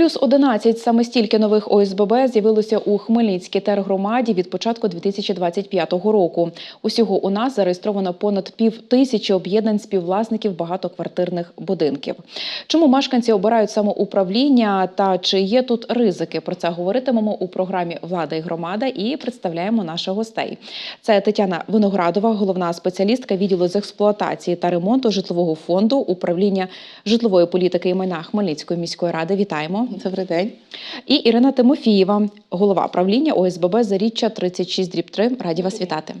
Плюс 11 саме стільки нових ОСББ з'явилося у Хмельницькій тергромаді від початку 2025 року. Усього у нас зареєстровано понад пів тисячі об'єднань співвласників багатоквартирних будинків. Чому мешканці обирають самоуправління та чи є тут ризики? Про це говоритимемо у програмі Влада і громада і представляємо наших гостей. Це Тетяна Виноградова, головна спеціалістка відділу з експлуатації та ремонту житлового фонду управління житлової політики і майна Хмельницької міської ради. Вітаємо. Добрий день. І Ірина Тимофієва, голова правління ОСББ Заріччя 36 дріб 3. Раді вас вітати.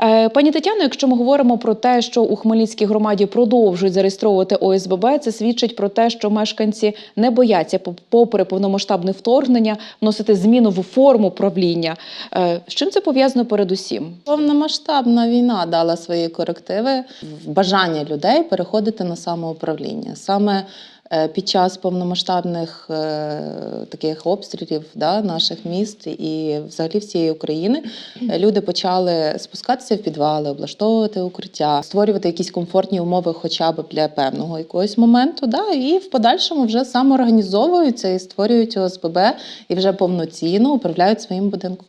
Е, Пані Тетяно, якщо ми говоримо про те, що у Хмельницькій громаді продовжують зареєстровувати ОСББ, це свідчить про те, що мешканці не бояться, попри повномасштабне вторгнення, вносити зміну в форму правління. Е, З чим це пов'язано передусім? Повномасштабна війна дала свої корективи в бажання людей переходити на самоуправління. Саме під час повномасштабних е, таких обстрілів да, наших міст і взагалі всієї України е, люди почали спускатися в підвали, облаштовувати укриття, створювати якісь комфортні умови, хоча б для певного якогось моменту. Да, і в подальшому вже самоорганізовуються і створюють ОСББ і вже повноцінно управляють своїм будинком.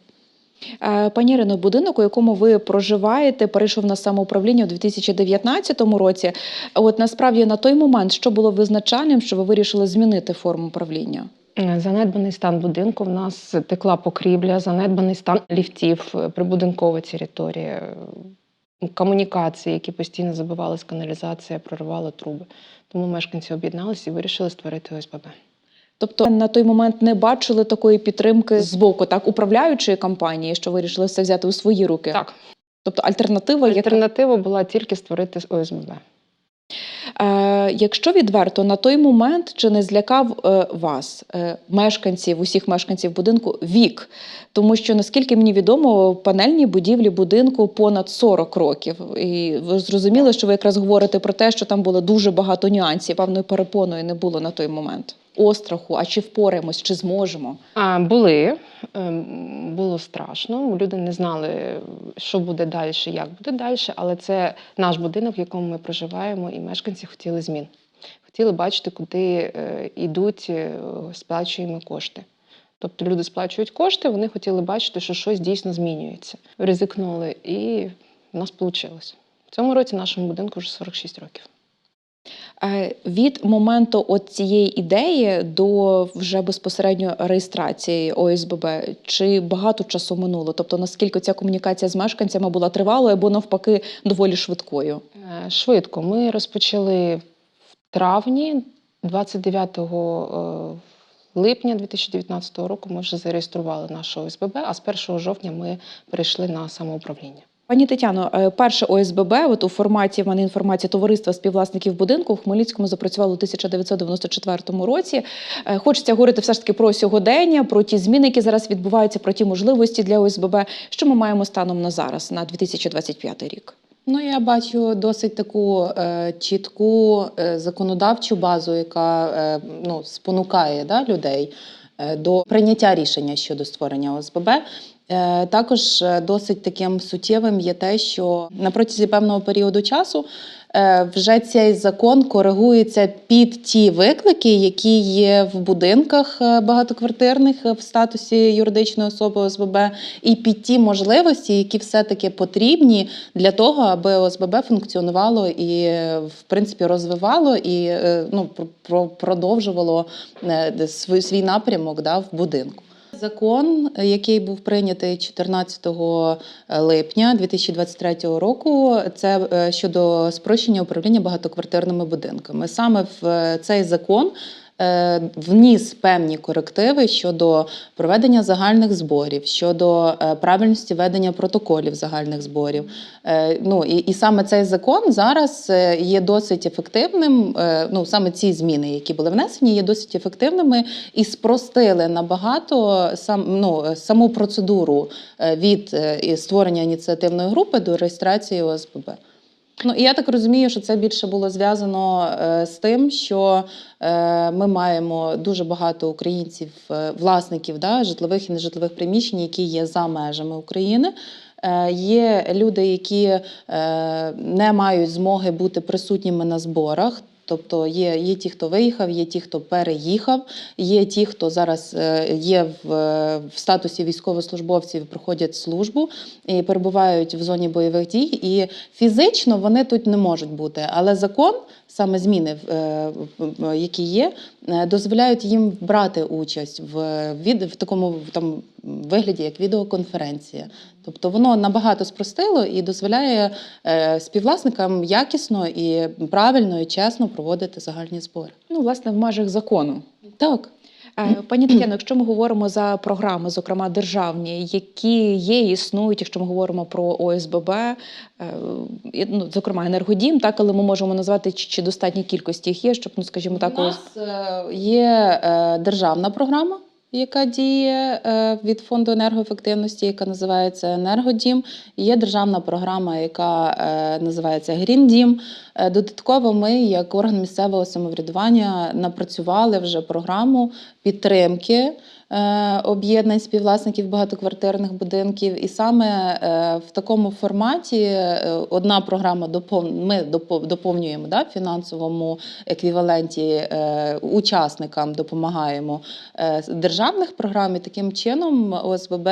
Е, Пані Ірино, будинок, у якому ви проживаєте, перейшов на самоуправління у 2019 році. От насправді на той момент, що було визначальним, що ви вирішили змінити форму правління? Е, Занедбаний стан будинку. В нас текла покрівля, занедбаний стан ліфтів, е, прибудинкова територія, комунікації, які постійно забивались, каналізація, проривала труби. Тому мешканці об'єдналися і вирішили створити ОСББ. Тобто на той момент не бачили такої підтримки з боку так управляючої компанії, що вирішили все взяти у свої руки. Так, Тобто альтернатива яка була тільки створити ОСББ. Е, якщо відверто на той момент чи не злякав е, вас, е, мешканців, усіх мешканців будинку, вік? Тому що наскільки мені відомо, панельні будівлі будинку понад 40 років. І ви зрозуміли, що ви якраз говорите про те, що там було дуже багато нюансів, певної перепоною не було на той момент. Остраху, а чи впораємось, чи зможемо? А, були, ем, було страшно. Люди не знали, що буде далі, як буде далі, але це наш будинок, в якому ми проживаємо, і мешканці хотіли змін. Хотіли бачити, куди е, йдуть е, сплачуємо кошти. Тобто люди сплачують кошти, вони хотіли бачити, що щось дійсно змінюється. Ризикнули, і в нас вийшло. В цьому році нашому будинку вже 46 років. Е, Від моменту от цієї ідеї до вже безпосередньо реєстрації ОСББ, чи багато часу минуло? Тобто наскільки ця комунікація з мешканцями була тривалою або навпаки доволі швидкою? Е, Швидко. Ми розпочали в травні, 29 е, липня 2019 року ми вже зареєстрували наше ОСББ, а з 1 жовтня ми перейшли на самоуправління. Пані Тетяно, е, перше ОСББ, от у форматі в мене інформація товариства співвласників будинку в Хмельницькому запрацювало у 1994 році. Е, Хочеться говорити все ж таки про сьогодення, про ті зміни, які зараз відбуваються, про ті можливості для ОСББ. Що ми маємо станом на зараз, на 2025 рік? Ну, я бачу досить таку е, чітку е, законодавчу базу, яка е, ну, спонукає да, людей е, до прийняття рішення щодо створення ОСББ. Е, також е, досить таким суттєвим є те, що на протязі певного періоду часу е, вже цей закон коригується під ті виклики, які є в будинках багатоквартирних в статусі юридичної особи ОСББ, і під ті можливості, які все-таки потрібні для того, аби ОСББ функціонувало і, в принципі, розвивало і ну, про- про- продовжувало свій напрямок да, в будинку. Закон, е, який був прийнятий 14 липня 2023 року, це е, щодо спрощення управління багатоквартирними будинками. Саме в е, цей закон е, вніс певні корективи щодо проведення загальних зборів, щодо е, правильності ведення протоколів загальних зборів. Е, Ну і, і саме цей закон зараз е, є досить ефективним. е, Ну саме ці зміни, які були внесені, є досить ефективними і спростили набагато сам ну е, саму процедуру е, від е, створення ініціативної групи до реєстрації ОСББ. Ну і я так розумію, що це більше було зв'язано е, з тим, що е, ми маємо дуже багато українців, е, власників да, житлових і нежитлових приміщень, які є за межами України. Е, Є люди, які е, не мають змоги бути присутніми на зборах. Тобто є, є ті, хто виїхав, є ті, хто переїхав, є ті, хто зараз е, є в, в статусі військовослужбовців, проходять службу і перебувають в зоні бойових дій. І фізично вони тут не можуть бути. Але закон, саме зміни, е, які є, е, дозволяють їм брати участь в, від, в такому там, вигляді, як відеоконференція. Тобто воно набагато спростило і дозволяє е, співвласникам якісно і правильно і чесно проводити загальні збори. Ну, власне, в межах закону. Так. Е, Пані Тетяно, якщо ми говоримо за програми, зокрема державні, які є, і існують, якщо ми говоримо про ОСББ, е, ну, зокрема енергодім, так, але ми можемо назвати чи, чи достатній кількості їх є, щоб, ну скажімо так, У нас є державна програма, яка діє е, від фонду енергоефективності, яка називається Енергодім. Є державна програма, яка е, називається Гріндім. Дім? Додатково ми, як орган місцевого самоврядування, напрацювали вже програму підтримки. Е, Об'єднань співвласників багатоквартирних будинків, і саме е, в такому форматі е, одна програма ми доповнюємо да, фінансовому еквіваленті учасникам допомагаємо державних програм. І таким чином ОСББ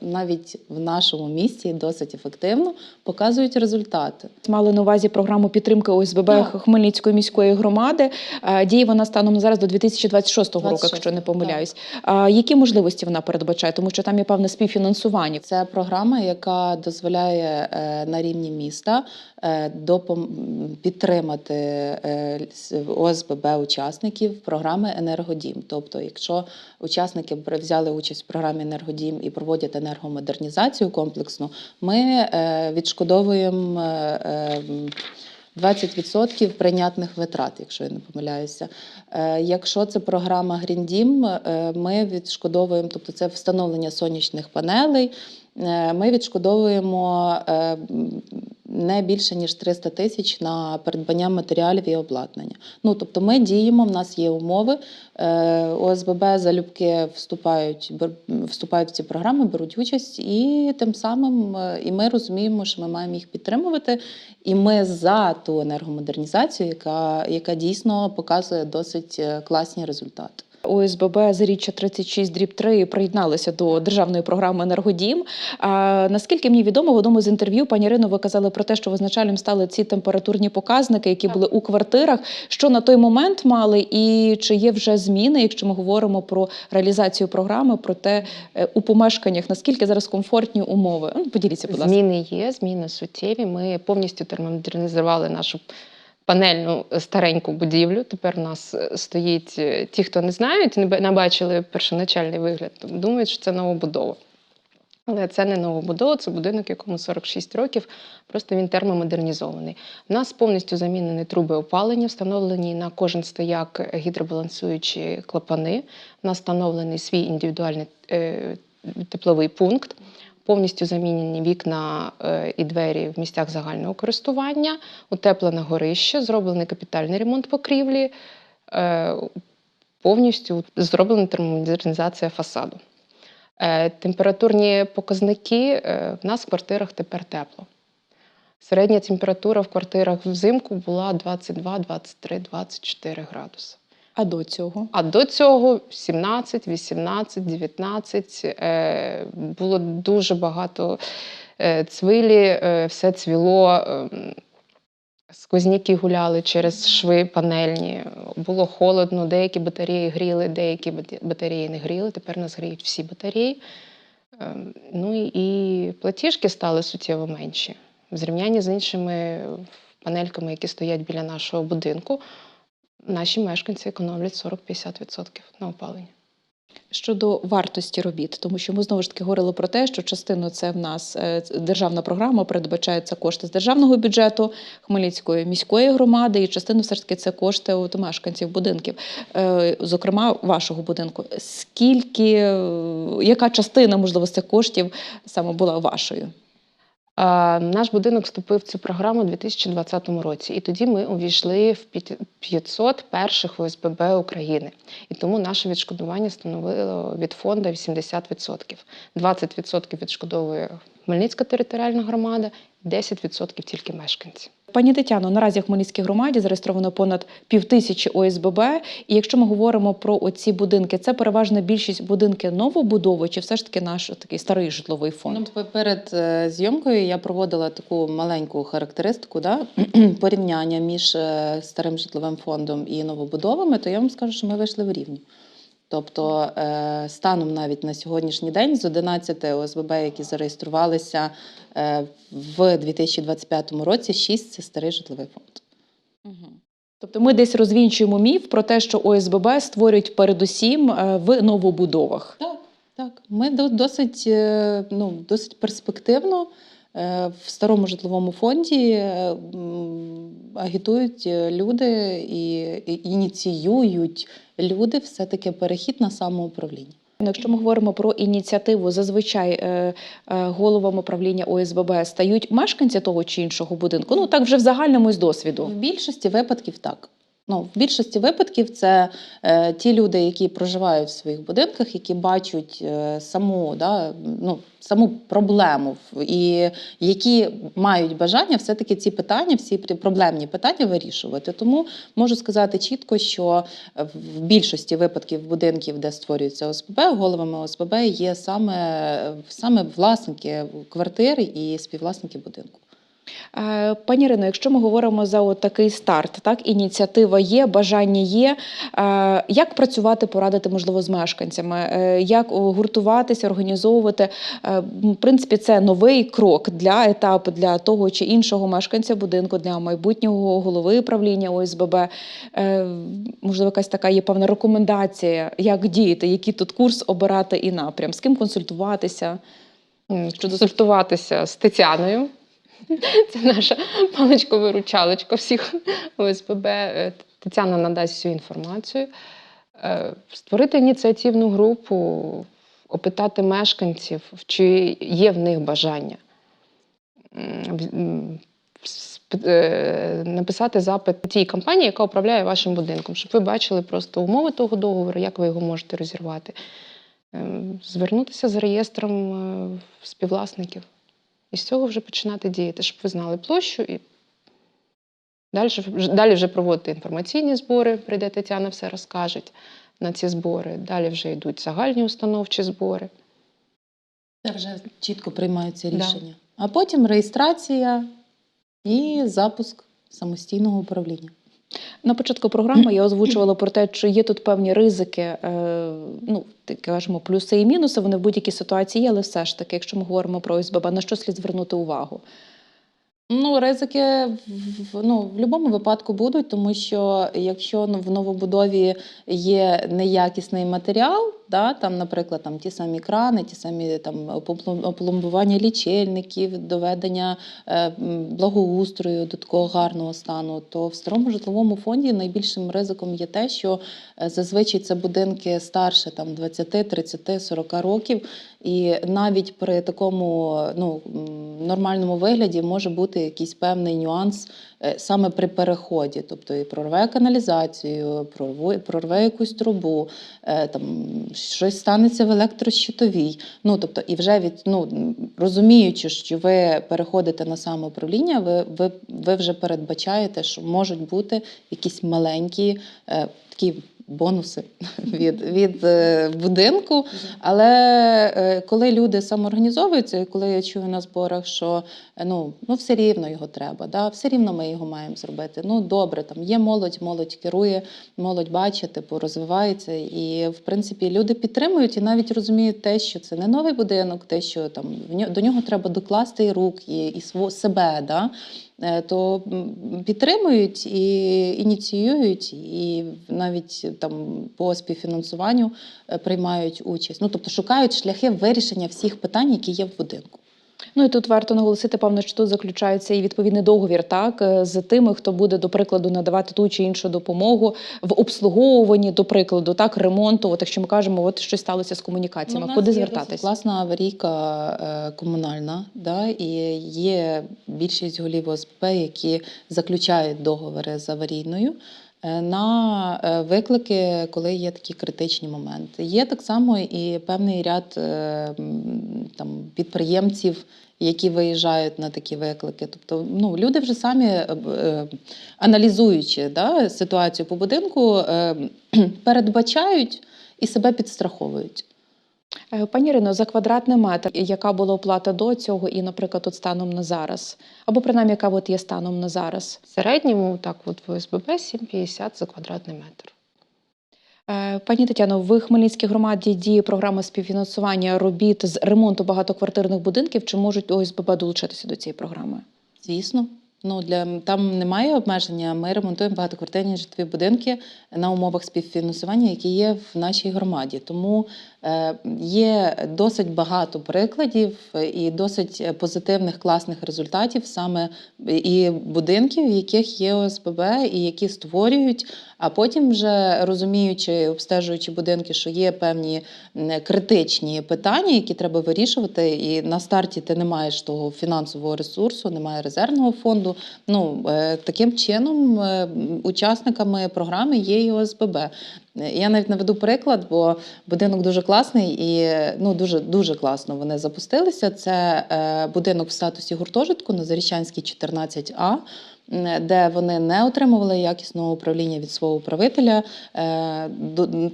навіть в нашому місті досить ефективно показують результати. мали на увазі програму підтримки ОСББ Так. Хмельницької міської громади. Діє вона станом зараз до 2026 року, якщо не помиляюсь. Які можливості вона передбачає? Тому що там є певне співфінансування. Це програма, яка дозволяє е, на рівні міста е, підтримати е, ОСББ учасників програми Енергодім. Тобто, якщо учасники взяли участь в програмі Енергодім і проводять енергомодернізацію комплексну, ми відшкодовуємо. Е, е, 20% прийнятних витрат, якщо я не помиляюся. Е, Якщо це програма Гріндім, ми відшкодовуємо, тобто це встановлення сонячних панелей. е, Ми відшкодовуємо е, не більше ніж 300 тисяч на придбання матеріалів і обладнання. Ну тобто, ми діємо, в нас є умови. е, ОСББ залюбки вступають, вступають в ці програми, беруть участь, і тим самим е, і ми розуміємо, що ми маємо їх підтримувати. І ми за ту енергомодернізацію, яка, яка дійсно показує досить е, класні результати. ОСББ Заріччя 36 дріб 3 приєдналися до державної програми Енергодім. А наскільки мені відомо, в одному з інтерв'ю пані Ірино, ви казали про те, що визначальним стали ці температурні показники, які були у квартирах. Що на той момент мали, і чи є вже зміни, якщо ми говоримо про реалізацію програми, про те е, у помешканнях, наскільки зараз комфортні умови? Ну, Поділіться, будь ласка. Зміни є, зміни суттєві. Ми повністю термомодернізували нашу панельну е, стареньку будівлю. Тепер у нас е, стоїть е, ті, хто не знають, не бачили першоначальний вигляд, думають, що це новобудова. Але це не новобудова, це будинок, якому 46 років, просто він термомодернізований. У нас повністю замінені труби опалення, встановлені на кожен стояк гідробалансуючі клапани. У нас встановлений свій індивідуальний тепловий пункт. Повністю замінені вікна е, і двері в місцях загального користування, утеплене горище, зроблений капітальний ремонт покрівлі, е, повністю зроблена термомодернізація фасаду. Е, Температурні показники в нас в квартирах тепер тепло. Середня температура в квартирах взимку була 22, 23, 24 градуси. А до цього А до цього 17, 18, 19 е, було дуже багато е, цвилі, е, все цвіло. е, Сквозняки гуляли через шви панельні. Було холодно, деякі батареї гріли, деякі батареї не гріли. Тепер нас гріють всі батареї. Е, Ну і платіжки стали суттєво менші. В зрівнянні з іншими панельками, які стоять біля нашого будинку, наші мешканці економлять 40-50% на опалення. Щодо вартості робіт, тому що ми знову ж таки говорили про те, що частину це в нас е, державна програма, передбачається кошти з державного бюджету Хмельницької міської громади, і частину все ж таки це кошти от мешканців будинків, Е, зокрема вашого будинку. Скільки, е, яка частина можливо з цих коштів саме була вашою? А, Наш будинок вступив в цю програму у 2020 році, і тоді ми увійшли в п'ят- 500 перших ОСББ України. І тому наше відшкодування становило від фонду 80%. 20% відшкодовує Хмельницька територіальна громада, 10% тільки мешканці. Пані Тетяно, наразі в Хмельницькій громаді зареєстровано понад півтисячі ОСББ. І якщо ми говоримо про оці будинки, це переважна більшість будинки новобудови, чи все ж таки наш такий старий житловий фонд? Ну, перед е, зйомкою я проводила таку маленьку характеристику, да, порівняння між е, старим житловим фондом і новобудовами, то я вам скажу, що ми вийшли в рівні. Тобто, е, станом навіть на сьогоднішній день з 11 ОСББ, які зареєструвалися е, в 2025 році, 6 – це старий житловий фонд. Мгм. Тобто ми десь розвінчуємо міф про те, що ОСББ створюють передусім е, в новобудовах. Так, так. Ми досить, ну, досить перспективно в старому житловому фонді е, агітують е, люди і ініціюють люди все-таки перехід на самоуправління. Ну, Якщо ми говоримо про ініціативу, зазвичай е, е, головами правління ОСББ стають мешканці того чи іншого будинку. Ну так вже в загальному з досвіду. В більшості випадків так. Ну, в більшості випадків це е, ті люди, які проживають в своїх будинках, які бачать е, саму, да, ну, саму проблему, і які мають бажання все-таки ці питання, всі пр- проблемні питання вирішувати. Тому можу сказати чітко, що в більшості випадків будинків, де створюються ОСББ, головами ОСББ є саме, саме власники квартир і співвласники будинку. Е, Пані Ірино, якщо ми говоримо за такий старт, так ініціатива є, бажання є. Е, Як працювати, порадити можливо з мешканцями? Е, Як гуртуватися, організовувати? В принципі, це новий крок для етапу для того чи іншого мешканця будинку, для майбутнього голови правління ОСББ. Можливо, якась така є певна рекомендація, як діяти, який тут курс обирати і напрям, з ким консультуватися. Консультуватися з Тетяною. Це наша паличко-виручалочка всіх ОСББ. Е, Тетяна надасть всю інформацію. Е, Створити ініціативну групу, опитати мешканців, чи є в них бажання. Е, Написати запит тій компанії, яка управляє вашим будинком, щоб ви бачили просто умови того договору, як ви його можете розірвати. Ем, Звернутися з реєстром співвласників. І з цього вже починати діяти, щоб ви знали площу і далі, далі вже проводити інформаційні збори, прийде Тетяна, все розкаже на ці збори. Далі вже йдуть загальні установчі збори. Це вже чітко приймаються Да. рішення. А потім реєстрація і запуск самостійного управління. На початку програми я озвучувала про те, чи є тут певні ризики, е, ну так кажемо, плюси і мінуси. Вони в будь-якій ситуації є, але все ж таки, якщо ми говоримо про ОСББ, на що слід звернути увагу? Ну, ризики в, ну, в будь-якому випадку будуть, тому що якщо в новобудові є неякісний матеріал, да, там, наприклад, там, ті самі крани, ті самі там, опломбування лічильників, доведення е, благоустрою до такого гарного стану, то в старому житловому фонді найбільшим ризиком є те, що е, зазвичай це будинки старше там, 20, 30, 40 років, і навіть при такому ну, нормальному вигляді може бути якийсь певний нюанс е, саме при переході, тобто і прорве каналізацію, прорве, прорве якусь трубу, там щось станеться в електрощитовій. Ну тобто, і вже від ну розуміючи, що ви переходите на самоуправління, ви, ви, ви вже передбачаєте, що можуть бути якісь маленькі е, такі. Бонуси від, від е, будинку, але е, коли люди самоорганізовуються, і коли я чую на зборах, що е, ну, ну все рівно його треба, да? все рівно ми його маємо зробити. Ну добре, там є молодь, молодь керує, молодь бачить, типу, розвивається. І в принципі люди підтримують і навіть розуміють те, що це не новий будинок, те, що там в ньо- до нього треба докласти і рук, і, і себе. Да? Е, То підтримують і ініціюють, і навіть там по співфінансуванню е, приймають участь. Ну тобто шукають шляхи вирішення всіх питань, які є в будинку. Ну і тут варто наголосити, певно, що тут заключається і відповідний договір, так е, з тими, хто буде до прикладу надавати ту чи іншу допомогу в обслуговуванні, до прикладу, так ремонту. От якщо ми кажемо, от щось сталося з комунікаціями, Ну, куди звертатись? Класна аварійка е, комунальна, да, і є більшість голів ОСБ, які заключають договори з аварійною. Е, на е, виклики, коли є такі критичні моменти. Є так само і певний ряд е, там, підприємців, які виїжджають на такі виклики. Тобто ну, люди вже самі, аналізуючи да, ситуацію по будинку, передбачають і себе підстраховують. Е, Пані Ірино, за квадратний метр, яка була оплата до цього і, наприклад, от станом на зараз? Або принаймні, яка от є станом на зараз? В середньому так, от в ОСББ 7,50 за квадратний метр. Е, Пані Тетяно, в Хмельницькій громаді діє програма співфінансування робіт з ремонту багатоквартирних будинків. Чи можуть ОСББ долучитися до цієї програми? Звісно. Ну, для, там немає обмеження. Ми ремонтуємо багатоквартирні житлові будинки на умовах співфінансування, які є в нашій громаді. Тому є досить багато прикладів і досить позитивних класних результатів саме і будинків, в яких є ОСББ, і які створюють. А потім, вже розуміючи, обстежуючи будинки, що є певні критичні питання, які треба вирішувати, і на старті ти не маєш того фінансового ресурсу, немає резервного фонду. Ну е, таким чином е, учасниками програми є і ОСББ. Я навіть наведу приклад, бо будинок дуже класний і ну дуже дуже класно вони запустилися. Це е, будинок в статусі гуртожитку на Зарічанській 14А. Де вони не отримували якісного управління від свого управителя, Е,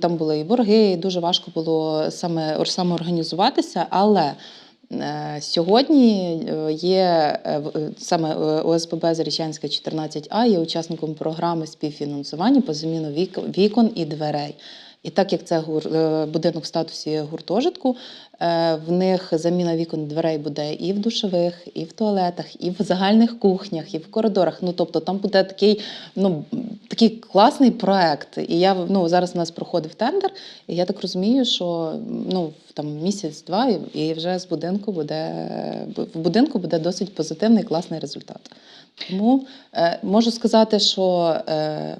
там були і борги, і дуже важко було саме, саме організуватися. Але сьогодні е, є е, е, саме е, ОСББ Зарічанська 14А є учасником програми співфінансування по заміну вікон і дверей. І так як це е, будинок в статусі гуртожитку, е, в них заміна вікон дверей буде і в душових, і в туалетах, і в загальних кухнях, і в коридорах. Ну тобто там буде такий, ну такий класний проект. І я ну зараз у нас проходив тендер, і я так розумію, що ну там місяць-два, і вже з будинку буде в будинку буде досить позитивний класний результат. Тому е, можу сказати, що. Е,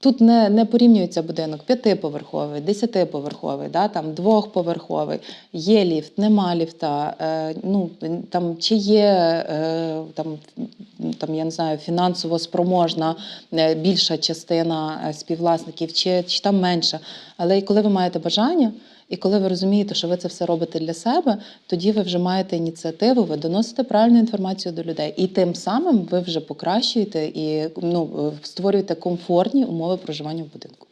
Тут не, не порівнюється будинок п'ятиповерховий, десятиповерховий, да, там двохповерховий, є ліфт, нема ліфта. Е, ну, там, чи є е, там, там, я не знаю, фінансово спроможна е, більша частина е, співвласників, чи, чи там менша. Але коли ви маєте бажання, і коли ви розумієте, що ви це все робите для себе, тоді ви вже маєте ініціативу, ви доносите правильну інформацію до людей. І тим самим ви вже покращуєте і ну, е, створюєте комфортні умови проживання в будинку.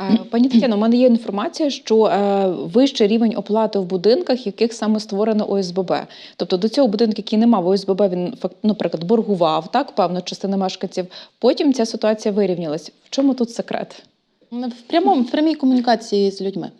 Е, Пані Тетяно, у мене є інформація, що е, вищий рівень оплати в будинках, яких саме створено ОСББ. Тобто до цього будинку, який не мав ОСББ, він фак- наприклад, боргував так, певна частина мешканців. Потім ця ситуація вирівнялась. В чому тут секрет? Ну, В прямому в прямій комунікації з людьми.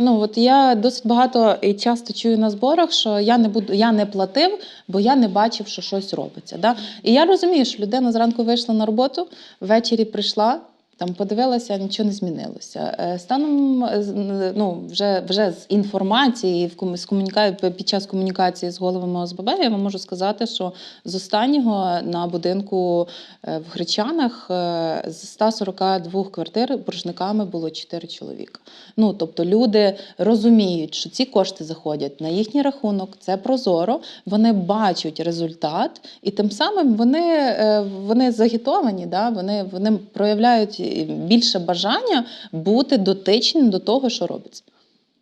Ну от я досить багато і часто чую на зборах, що я не буду, я не платив, бо я не бачив, що щось робиться. Да? І я розумію, що людина зранку вийшла на роботу, ввечері прийшла. Там подивилася, нічого не змінилося. Е, Станом е, ну, вже, вже з інформації з комуніка... під час комунікації з головами ОСББ я вам можу сказати, що з останнього на будинку е, в Гречанах з 142 квартир боржниками було 4 чоловіка. Ну тобто люди розуміють, що ці кошти заходять на їхній рахунок, це прозоро. Вони бачать результат, і тим самим вони, вони загітовані, да? вони, вони проявляють більше бажання бути дотичним до того, що робиться.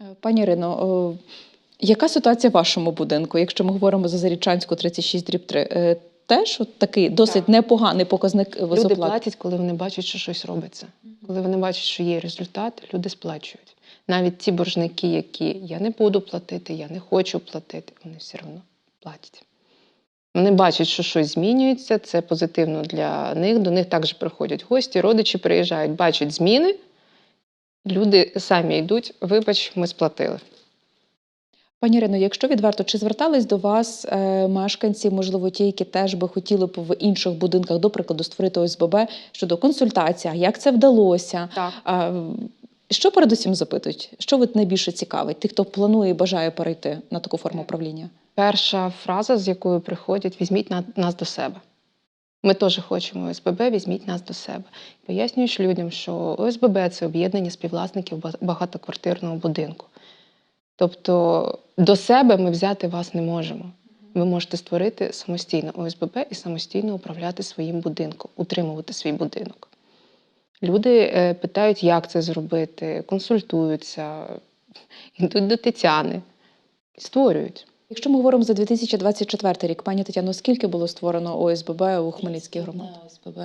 Е, Пані Ірино, яка ситуація в вашому будинку, якщо ми говоримо за Зарічанську 36 дріб 3? Е, Теж от такий досить Так. непоганий показник Люди висоплати. платять, коли вони бачать, що щось робиться. Коли вони бачать, що є результат, люди сплачують. Навіть ті боржники, які я не буду платити, я не хочу платити, вони все одно платять. Вони бачать, що щось змінюється, це позитивно для них. До них також приходять гості, родичі приїжджають, бачать зміни. Люди самі йдуть, вибач, ми сплатили. Пані Ірино, якщо відверто, чи звертались до вас е, мешканці, можливо, ті, які теж би хотіли б в інших будинках, до прикладу, створити ОСББ щодо консультації, як це вдалося? Так. А, що передусім запитують? Що ви найбільше цікавить? Тих, хто планує і бажає перейти на таку форму управління? Перша фраза, з якою приходять: візьміть нас до себе. Ми теж хочемо ОСББ, візьміть нас до себе. Пояснюєш людям, що ОСББ це об'єднання співвласників багатоквартирного будинку. Тобто до себе ми взяти вас не можемо. Ви можете створити самостійно ОСББ і самостійно управляти своїм будинком, утримувати свій будинок. Люди е, питають, як це зробити, консультуються, йдуть до Тетяни створюють. Якщо ми говоримо за 2024 рік, пані Тетяно, скільки було створено ОСББ у Хмельницькій громаді? ОСББ,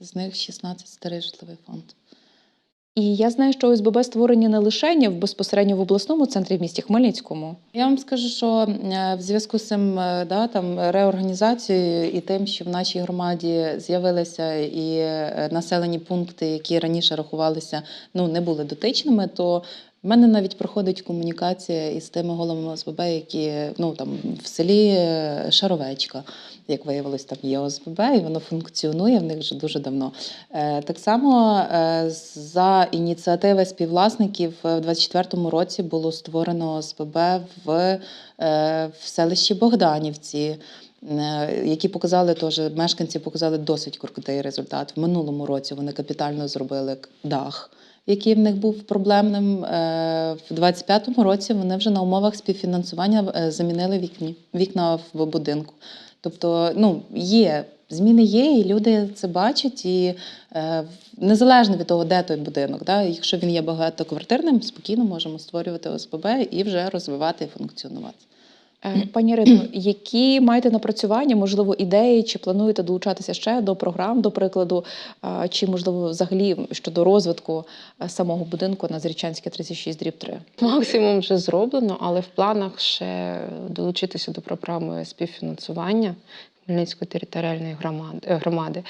з них 16 старий житловий фонд. І я знаю, що ОСББ створені не лише в безпосередньо в обласному центрі в місті Хмельницькому. Я вам скажу, що е, в зв'язку з цим е, да, там, реорганізацією і тим, що в нашій громаді з'явилися і е, населені пункти, які раніше рахувалися, ну, не були дотичними, то в мене навіть проходить комунікація із тими головами ОСББ, які ну, там, в селі е, Шаровечка, як виявилось, там є ОСББ, і воно функціонує в них вже дуже давно. Е, Так само е, за ініціативи співвласників в 24-му році було створено ОСББ в, в селищі Богданівці. Які показали теж мешканці показали досить крутий результат. В минулому році вони капітально зробили дах, який в них був проблемним. Е, В 25-му році вони вже на умовах співфінансування е, замінили вікні, вікна в будинку. Тобто, ну, є, зміни є, і люди це бачать. І е, незалежно від того, де той будинок, да, якщо він є багатоквартирним, спокійно можемо створювати ОСББ і вже розвивати і функціонувати. Е, Пані Рито, які маєте напрацювання, можливо, ідеї, чи плануєте долучатися ще до програм, до прикладу, чи можливо взагалі щодо розвитку е, самого будинку на Зрічанське 36 дріб 3? Максимум вже зроблено, але в планах ще долучитися до програми співфінансування Хмельницької територіальної громади,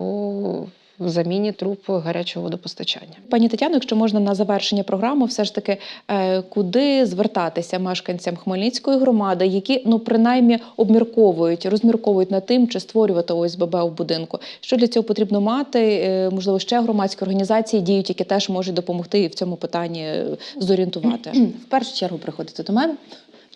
е, по заміні труб гарячого водопостачання. Пані Тетяно, якщо можна на завершення програми, все ж таки, е, куди звертатися мешканцям Хмельницької громади, які ну принаймні обмірковують, розмірковують над тим, чи створювати ОСББ в будинку. Що для цього потрібно мати? Е, Можливо, ще громадські організації діють, які теж можуть допомогти і в цьому питанні е, зорієнтувати. В першу чергу приходите до мене.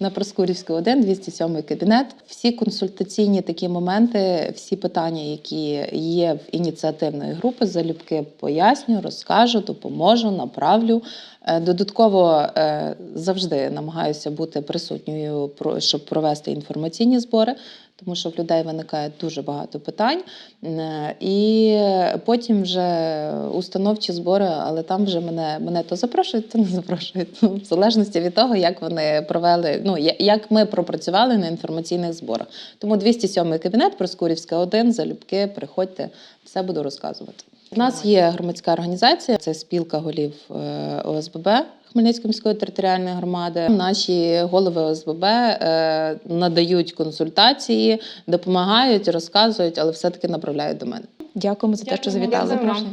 На Проскурівську 1, 207 кабінет. Всі консультаційні такі моменти, всі питання, які є в ініціативної групи, залюбки поясню, розкажу, допоможу, направлю. Е, Додатково е, завжди намагаюся бути присутньою, щоб провести інформаційні збори, тому що в людей виникає дуже багато питань. Е, І потім вже установчі збори, але там вже мене, мене то запрошують, то не запрошують. Ну, В залежності від того, як вони провели, ну як ми пропрацювали на інформаційних зборах. Тому 207 кабінет, Проскурівська 1, залюбки, приходьте, все буду розказувати. У нас є громадська організація, це спілка голів е, ОСББ Хмельницької міської територіальної громади. Наші голови ОСББ е, надають консультації, допомагають, розказують, але все-таки направляють до мене. Дякуємо за те, що завітали. Дякуємо.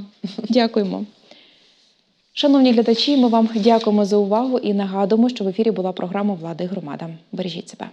Дякуємо. Шановні глядачі, ми вам дякуємо за увагу і нагадуємо, що в ефірі була програма Влада і громада. Бережіть себе.